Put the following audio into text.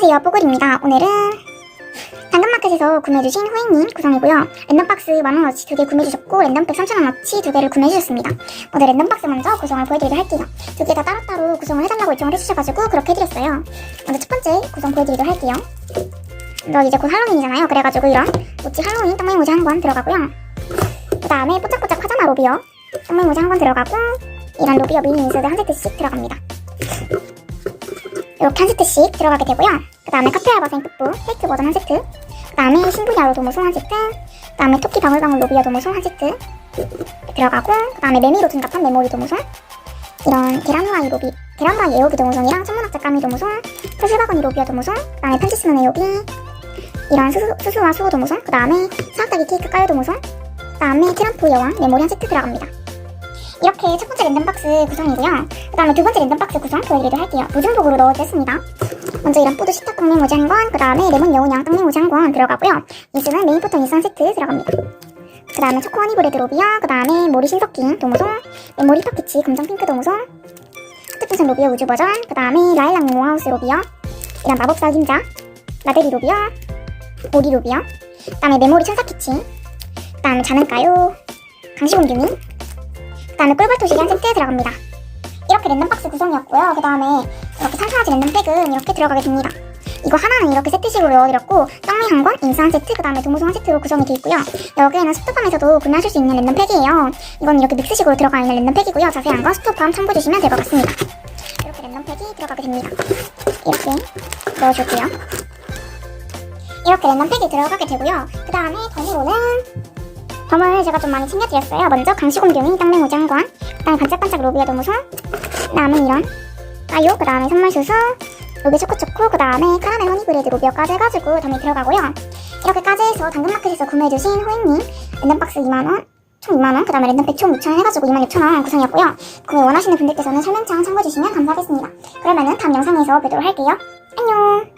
안녕하세요 뽀글입니다. 오늘은 당근마켓에서 구매해주신 호잉님 구성이고요. 랜덤박스 만원어치 두 개 구매해주셨고 랜덤백 3,000원어치 두 개를 구매해주셨습니다. 오늘 랜덤박스 먼저 구성을 보여드리도록 할게요. 두 개 다 따로따로 구성을 해달라고 요청을 해주셔가지고 그렇게 해드렸어요. 먼저 첫 번째 구성 보여드리도록 할게요. 너 이제 곧 할로윈이잖아요. 그래가지고 이런 모찌 할로윈 땅마이 모자 한 권 들어가고요. 그 다음에 뽀짝뽀짝 파자마 로비어 땅마이 모자 한 권 들어가고 이런 로비어 미니 인서드 한 세트씩 들어갑니다 이렇게 한 세트씩 들어가게 되고요. 그 다음에 카페 알바생 끝부 페이크 버전 한 세트. 그 다음에 신부야로 도모송 한 세트. 그 다음에 토끼 방울방울 로비아 도모송 한 세트. 들어가고 그 다음에 메미로 둔갑한 메모리 도모송. 이런 계란 후라이 로비, 계란 후라이 에오비 도모송이랑 천문학자 까미 도모송. 사슬바구니 로비아 도모송. 그 다음에 편지 쓰는 에오비. 이런 수수, 수수와 수호 도모송. 그 다음에 사학다기 케이크 까요 도모송. 그 다음에 트럼프 여왕 메모리 한 세트 들어갑니다. 이렇게 첫 번째 랜덤박스 구성이고요. 그 다음에 두 번째 랜덤박스 구성 보여드리도록 할게요. 무중복으로 넣어드렸습니다. 먼저 이런 뿌드 식탁 땅맹 모자 한 권, 그 다음에 레몬 여운양 땅맹 모자 한 권 들어가고요. 이스는 메인 포톤 이선 세트 들어갑니다. 그 다음에 초코 허니브레드 로비어, 그 다음에 모리 신석기 도모송, 메모리 파피치 검정 핑크 도모송, 스티프슨 로비어 우주 버전, 그 다음에 라일락 모하우스 로비어, 이런 마법사 김자, 라데리 로비어, 오리 로비어, 그 다음에 메모리 천사 키치, 그 다음에 자는가요, 강시공주님, 그 다음에 꿀벌 토시리 한 세트 들어갑니다. 이렇게 랜덤박스 구성이었고요. 그 다음에 이렇게 산타아지 랜덤팩은 이렇게 들어가게 됩니다. 이거 하나는 이렇게 세트식으로 넣어드렸고 떡미 한 권, 인스 한 세트, 그 다음에 도무송 한 세트로 구성이 되어 있고요. 여기에는 스토팜에서도 구매하실 수 있는 랜덤팩이에요. 이건 이렇게 믹스식으로 들어가 있는 랜덤팩이고요. 자세한 건 스토팜 참고해주시면 될 것 같습니다. 이렇게 랜덤팩이 들어가게 됩니다. 이렇게 넣어줄게요. 이렇게 랜덤팩이 들어가게 되고요. 그 다음에 덤으로는 덤을 제가 좀 많이 챙겨드렸어요. 먼저 강시공룡이 땅맹 권, 그 다음에 반짝반짝 로비아 도무송, 그 다음에 이런 까요, 그 다음에 선물수수, 로비 초코초코, 그 다음에 카라멜 허니브레드 로비어까지 해가지고 덤이 들어가고요. 이렇게까지 해서 당근마켓에서 구매해주신 호잉님 랜덤박스 2만원, 총 2만원, 그 다음에 랜덤팩 총 6천원 해가지고 26,000원 구성이었고요. 구매 원하시는 분들께서는 설명창 참고해주시면 감사하겠습니다. 그러면은 다음 영상에서 뵙도록 할게요. 안녕!